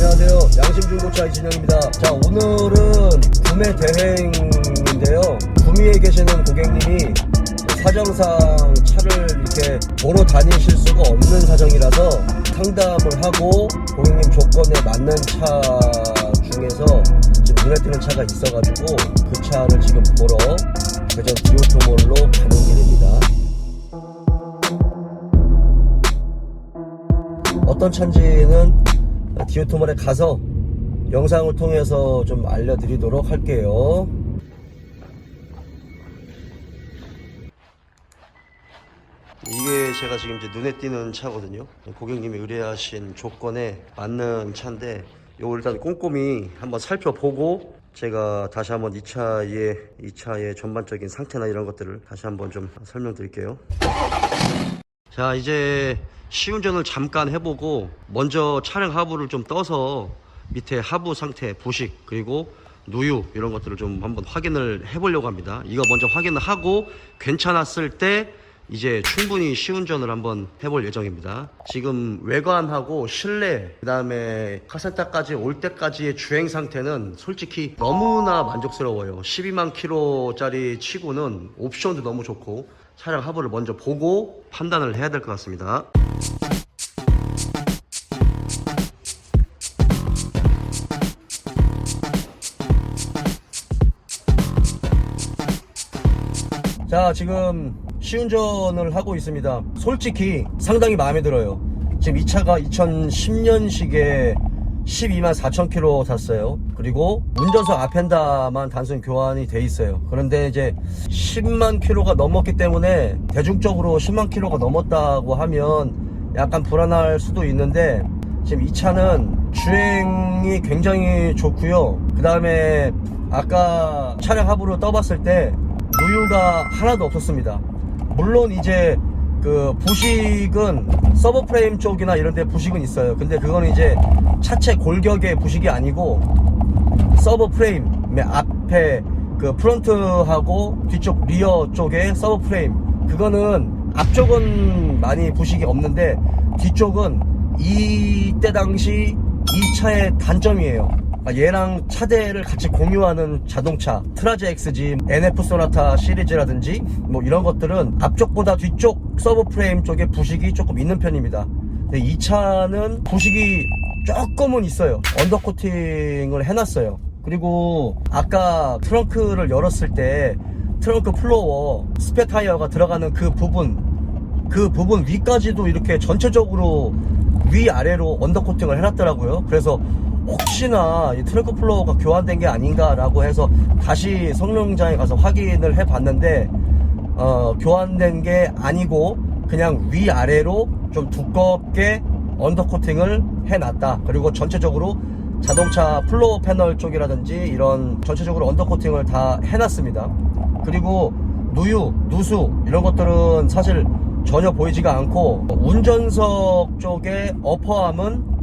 안녕하세요. 양심중고차 이진영입니다. 자, 오늘은 구매 대행인데요. 구미에 계시는 고객님이 사정상 차를 이렇게 보러 다니실 수가 없는 사정이라서 상담을 하고 고객님 조건에 맞는 차 중에서 지금 눈에 띄는 차가 있어가지고 그 차를 지금 보러 대전 디오토몰로 가는 길입니다. 어떤 차인지는 디오토몰에 가서 영상을 통해서 좀 알려드리도록 할게요. 이게 제가 지금 이제 눈에 띄는 차거든요. 고객님이 의뢰하신 조건에 맞는 차인데 요 일단 꼼꼼히 한번 살펴보고 제가 다시 한번 이 차의 이 차의 전반적인 상태나 이런 것들을 다시 한번 좀 설명드릴게요. 자 이제 시운전을 잠깐 해보고 먼저 차량 하부를 좀 떠서 밑에 하부 상태 부식 그리고 누유 이런 것들을 좀 한번 확인을 해보려고 합니다. 이거 먼저 확인을 하고 괜찮았을 때 이제 충분히 시운전을 한번 해볼 예정입니다. 지금 외관하고 실내 그 다음에 카센터까지 올 때까지의 주행 상태는 솔직히 너무나 만족스러워요. 12만 킬로짜리 치고는 옵션도 너무 좋고 차량 하부를 먼저 보고 판단을 해야 될 것 같습니다. 자 지금 시운전을 하고 있습니다. 솔직히 상당히 마음에 들어요. 지금 이 차가 2010년식에 12만 4천 킬로 탔어요. 그리고 운전석 앞엔다만 단순 교환이 돼 있어요. 그런데 이제 10만 킬로가 넘었기 때문에 대중적으로 10만 킬로가 넘었다고 하면 약간 불안할 수도 있는데 지금 이 차는 주행이 굉장히 좋고요. 그 다음에 아까 차량 하부로 떠봤을 때 누유가 하나도 없었습니다. 물론 이제 그 부식은 서버 프레임 쪽이나 이런 데 부식은 있어요. 근데 그거는 이제 차체 골격의 부식이 아니고 서버 프레임 앞에 그 프론트하고 뒤쪽 리어 쪽에 서버 프레임 그거는 앞쪽은 많이 부식이 없는데 뒤쪽은 이때 당시 이 차의 단점이에요. 아, 얘랑 차대를 같이 공유하는 자동차 트라제 XG, NF 소나타 시리즈라든지 뭐 이런 것들은 앞쪽보다 뒤쪽 서브 프레임 쪽에 부식이 조금 있는 편입니다. 근데 이 차는 부식이 조금은 있어요. 언더코팅을 해놨어요. 그리고 아까 트렁크를 열었을 때 트렁크 플로어 스페 타이어가 들어가는 그 부분 그 부분 위까지도 이렇게 전체적으로 위아래로 언더코팅을 해놨더라고요. 그래서 혹시나 이 트렁크 플로어가 교환된 게 아닌가라고 해서 다시 성능장에 가서 확인을 해봤는데 어, 교환된 게 아니고 그냥 위아래로 좀 두껍게 언더코팅을 해놨다. 그리고 전체적으로 자동차 플로어 패널 쪽이라든지 이런 전체적으로 언더코팅을 다 해놨습니다. 그리고 누유, 누수 이런 것들은 사실 전혀 보이지가 않고 운전석 쪽에 어퍼암은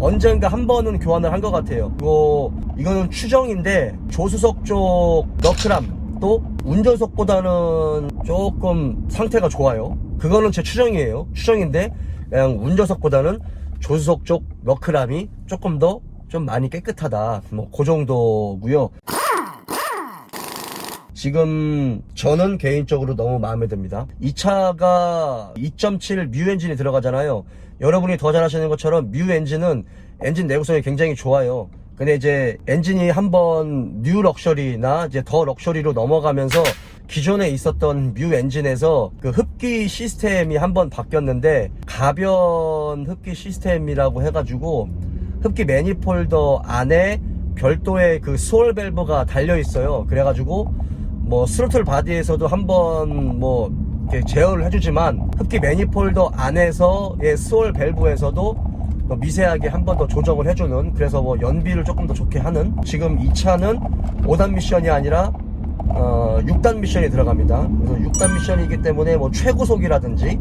언젠가 한 번은 교환을 한 것 같아요. 이거 이거는 추정인데 조수석 쪽 너클함 또 운전석보다는 조금 상태가 좋아요. 그거는 제 추정이에요. 추정인데 그냥 운전석보다는 조수석 쪽 너클함이 조금 더 좀 많이 깨끗하다. 뭐 그 정도고요. 지금 저는 개인적으로 너무 마음에 듭니다. 이 차가 2.7 뮤 엔진이 들어가잖아요. 여러분이 더 잘 아시는 것처럼 뮤 엔진은 엔진 내구성이 굉장히 좋아요. 근데 이제 엔진이 한번 뉴 럭셔리나 이제 더 럭셔리로 넘어가면서 기존에 있었던 뮤 엔진에서 그 흡기 시스템이 한번 바뀌었는데 가변 흡기 시스템이라고 해가지고 흡기 매니폴더 안에 별도의 그 스월 밸브가 달려 있어요. 그래가지고 뭐 스로틀 바디에서도 한번 뭐 제어를 해주지만 흡기 매니폴더 안에서의 스월 밸브에서도 뭐 미세하게 한 번 더 조정을 해주는 그래서 뭐 연비를 조금 더 좋게 하는 지금 이 차는 5단 미션이 아니라 어, 6단 미션이 들어갑니다. 그래서 6단 미션이기 때문에 뭐 최고속이라든지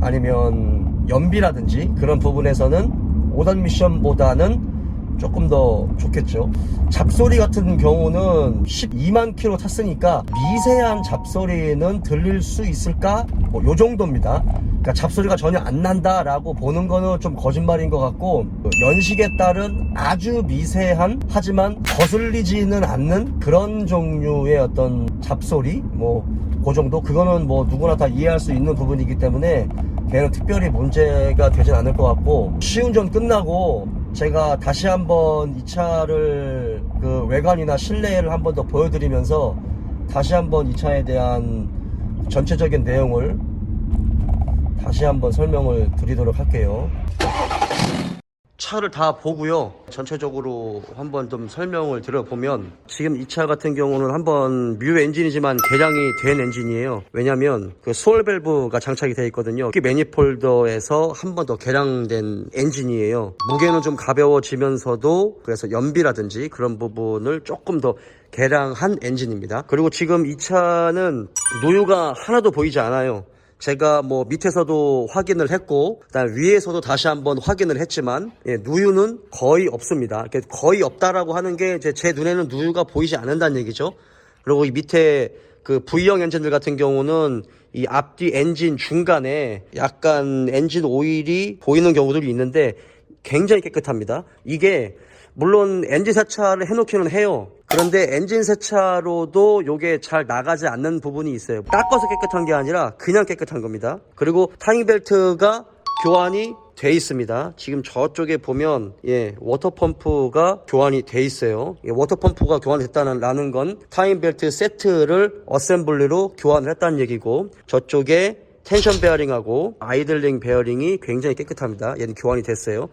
아니면 연비라든지 그런 부분에서는 5단 미션보다는 조금 더 좋겠죠. 잡소리 같은 경우는 12만 킬로 탔으니까 미세한 잡소리는 들릴 수 있을까? 뭐 요 정도입니다. 그러니까 잡소리가 전혀 안 난다라고 보는 거는 좀 거짓말인 것 같고 연식에 따른 아주 미세한 하지만 거슬리지는 않는 그런 종류의 어떤 잡소리 뭐그 정도 그거는 뭐 누구나 다 이해할 수 있는 부분이기 때문에 걔는 특별히 문제가 되진 않을 것 같고 시운전 끝나고 제가 다시 한번 이 차를 그 외관이나 실내를 한번 더 보여드리면서 다시 한번 이 차에 대한 전체적인 내용을 다시 한번 설명을 드리도록 할게요. 차를 다 보고요. 전체적으로 한번 좀 설명을 드려보면 지금 이 차 같은 경우는 한번 뮤 엔진이지만 개량이 된 엔진이에요. 왜냐면 그 수월 밸브가 장착이 되어 있거든요. 이 매니폴더에서 한 번 더 개량된 엔진이에요. 무게는 좀 가벼워지면서도 그래서 연비라든지 그런 부분을 조금 더 개량한 엔진입니다. 그리고 지금 이 차는 노유가 하나도 보이지 않아요. 제가 뭐 밑에서도 확인을 했고 그다음 위에서도 다시 한번 확인을 했지만 예, 누유는 거의 없습니다. 거의 없다라고 하는 게 제 눈에는 누유가 보이지 않는다는 얘기죠. 그리고 이 밑에 그 V형 엔진들 같은 경우는 이 앞뒤 엔진 중간에 약간 엔진 오일이 보이는 경우들이 있는데 굉장히 깨끗합니다. 이게 물론 엔진 세차를 해놓기는 해요. 그런데 엔진 세차로도 요게 잘 나가지 않는 부분이 있어요. 닦아서 깨끗한 게 아니라 그냥 깨끗한 겁니다. 그리고 타잉 벨트가 교환이 돼 있습니다. 지금 저쪽에 보면 예 워터 펌프가 교환이 돼 있어요. 예, 워터 펌프가 교환됐다는 건 타임 벨트 세트를 어셈블리로 교환을 했다는 얘기고 저쪽에 텐션 베어링하고 아이들링 베어링이 굉장히 깨끗합니다. 얘는 교환이 됐어요.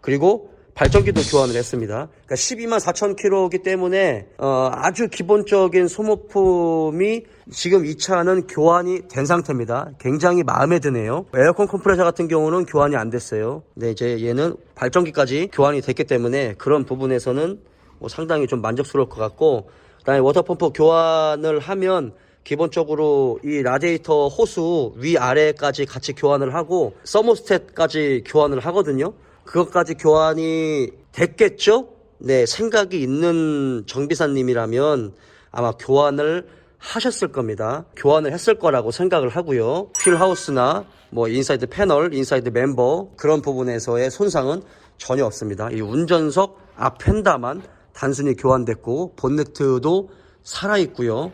그리고 발전기도 교환을 했습니다. 그러니까 12만 4천 킬로이기 때문에 어, 아주 기본적인 소모품이 지금 이 차는 교환이 된 상태입니다. 굉장히 마음에 드네요. 에어컨 컴프레서 같은 경우는 교환이 안 됐어요. 근데 이제 얘는 발전기까지 교환이 됐기 때문에 그런 부분에서는 뭐 상당히 좀 만족스러울 것 같고 그다음에 워터펌프 교환을 하면 기본적으로 이 라디에이터 호수 위아래까지 같이 교환을 하고 서모스탯까지 교환을 하거든요. 그것까지 교환이 됐겠죠? 네, 생각이 있는 정비사님이라면 아마 교환을 하셨을 겁니다. 교환을 했을 거라고 생각을 하고요. 휠하우스나 뭐 인사이드 패널, 인사이드 멤버 그런 부분에서의 손상은 전혀 없습니다. 이 운전석 앞 펜다만 단순히 교환됐고 본네트도 살아있고요.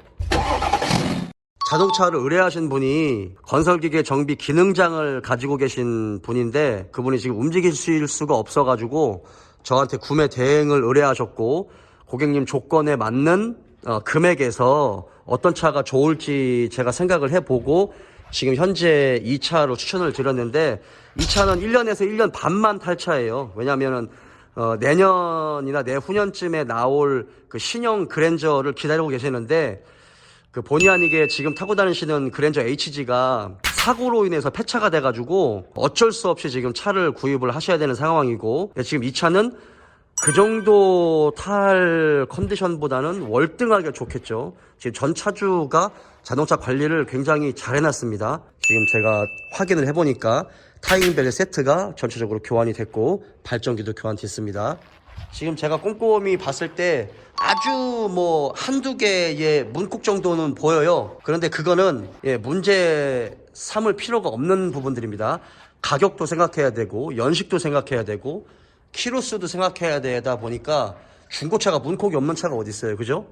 자동차를 의뢰하신 분이 건설기계 정비 기능장을 가지고 계신 분인데 그분이 지금 움직이실 수가 없어가지고 저한테 구매 대행을 의뢰하셨고 고객님 조건에 맞는 어, 금액에서 어떤 차가 좋을지 제가 생각을 해보고 지금 현재 이 차로 추천을 드렸는데 이 차는 1년에서 1년 반만 탈 차예요. 왜냐면은 어, 내년이나 내후년쯤에 나올 그 신형 그랜저를 기다리고 계시는데 그 본의 아니게 지금 타고 다니시는 그랜저 HG가 사고로 인해서 폐차가 돼가지고 어쩔 수 없이 지금 차를 구입을 하셔야 되는 상황이고 지금 이 차는 그 정도 탈 컨디션보다는 월등하게 좋겠죠. 지금 전 차주가 자동차 관리를 굉장히 잘 해놨습니다. 지금 제가 확인을 해보니까 타이밍벨트 세트가 전체적으로 교환이 됐고 발전기도 교환됐습니다. 지금 제가 꼼꼼히 봤을 때 아주 뭐 한두 개의 문콕 정도는 보여요. 그런데 그거는 예, 문제 삼을 필요가 없는 부분들입니다. 가격도 생각해야 되고 연식도 생각해야 되고 키로수도 생각해야 되다 보니까 중고차가 문콕이 없는 차가 어디 있어요, 그죠?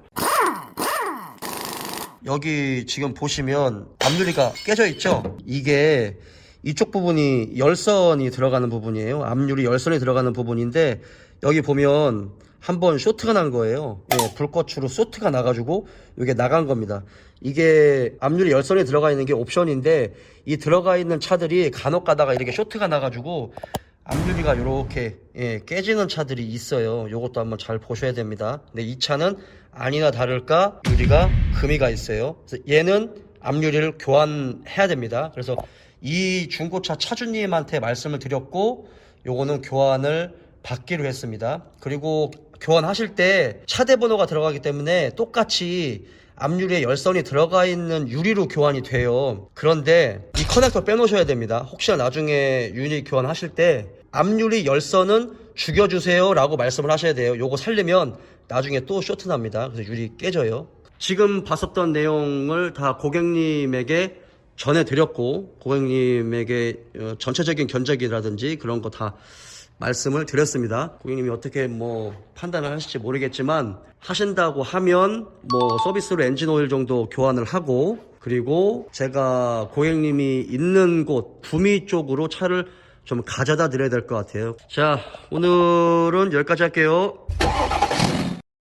여기 지금 보시면 앞유리가 깨져 있죠? 이게 이쪽 부분이 열선이 들어가는 부분이에요. 앞유리 열선이 들어가는 부분인데 여기 보면 한번 쇼트가 난 거예요. 예, 불꽃으로 쇼트가 나가지고 이게 나간 겁니다. 이게 앞유리 열선이 들어가 있는 게 옵션인데 이 들어가 있는 차들이 간혹 가다가 이렇게 쇼트가 나가지고 앞유리가 이렇게 예, 깨지는 차들이 있어요. 요것도 한번 잘 보셔야 됩니다. 근데 이 차는 아니나 다를까 유리가 금이 가 있어요. 그래서 얘는 앞유리를 교환해야 됩니다. 그래서 이 중고차 차주님한테 말씀을 드렸고 요거는 교환을 받기로 했습니다. 그리고 교환하실 때 차대 번호가 들어가기 때문에 똑같이 앞유리에 열선이 들어가 있는 유리로 교환이 돼요. 그런데 이 커넥터 빼놓으셔야 됩니다. 혹시나 나중에 유리 교환하실 때 앞유리 열선은 죽여주세요 라고 말씀을 하셔야 돼요 요거 살리면 나중에 또 쇼트 납니다 그래서 유리 깨져요 지금 봤었던 내용을 다 고객님에게 전해드렸고 고객님에게 어, 전체적인 견적이라든지 그런 거다 말씀을 드렸습니다. 고객님이 어떻게 뭐 판단을 하실지 모르겠지만 하신다고 하면 뭐 서비스로 엔진 오일 정도 교환을 하고 그리고 제가 고객님이 있는 곳 구미 쪽으로 차를 좀 가져다 드려야 될 것 같아요. 자 오늘은 여기까지 할게요.